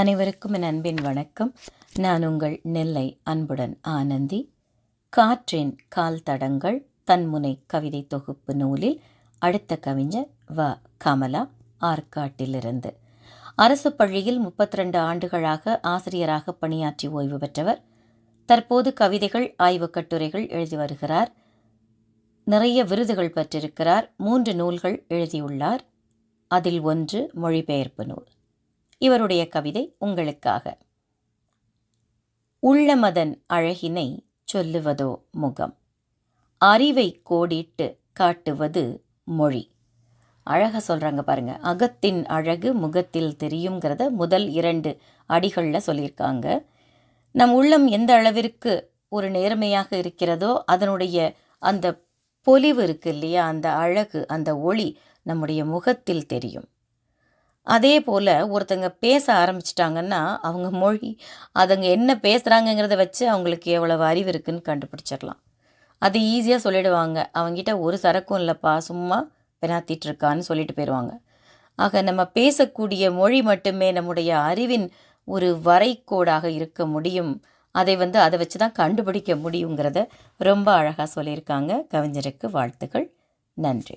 அனைவருக்கும் என் அன்பின் வணக்கம். நான் உங்கள் நெல்லை அன்புடன் ஆனந்தி. காற்றின் கால் தடங்கள் தன்முனை கவிதை தொகுப்பு நூலில் அடுத்த கவிஞர் வ. கமலா ஆற்காட்டிலிருந்து. அரசு பள்ளியில் முப்பத்தி ரெண்டு ஆண்டுகளாக ஆசிரியராக பணியாற்றி ஓய்வு பெற்றவர். தற்போது கவிதைகள் ஆய்வுக் கட்டுரைகள் எழுதி வருகிறார். நிறைய விருதுகள் பெற்றிருக்கிறார். மூன்று நூல்கள் எழுதியுள்ளார். அதில் ஒன்று மொழிபெயர்ப்பு நூல். இவருடைய கவிதை உங்களுக்காக. உள்ளமதன் அழகினை சொல்லுவதோ முகம். அறிவை கோடிட்டு காட்டுவது மொழி. அழகாக சொல்கிறாங்க பாருங்க. அகத்தின் அழகு முகத்தில் தெரியுங்கிறத முதல் இரண்டு அடிகளில் சொல்லியிருக்காங்க. நம் உள்ளம் எந்த அளவிற்கு ஒரு நேர்மையாக இருக்கிறதோ அதனுடைய அந்த பொலிவு இருக்கு இல்லையா? அந்த அழகு அந்த ஒளி நம்முடைய முகத்தில் தெரியும். அதே போல் ஒருத்தங்க பேச ஆரம்பிச்சிட்டாங்கன்னா அவங்க மொழி அதுங்க என்ன பேசுகிறாங்கங்கிறத வச்சு அவங்களுக்கு எவ்வளவு அறிவு இருக்குன்னு கண்டுபிடிச்சிடலாம். அது ஈஸியாக சொல்லிடுவாங்க. அவங்ககிட்ட ஒரு சரக்கும் இல்லைப்பா சும்மா பெணாத்திட்டு இருக்கான்னு சொல்லிட்டு போயிடுவாங்க ஆக நம்ம பேசக்கூடிய மொழி மட்டுமே நம்முடைய அறிவின் ஒரு வரைக்கோடாக இருக்க முடியும். அதை வந்து அதை வச்சு தான் கண்டுபிடிக்க முடியுங்கிறத ரொம்ப அழகாக சொல்லியிருக்காங்க. கவிஞருக்கு வாழ்த்துக்கள். நன்றி.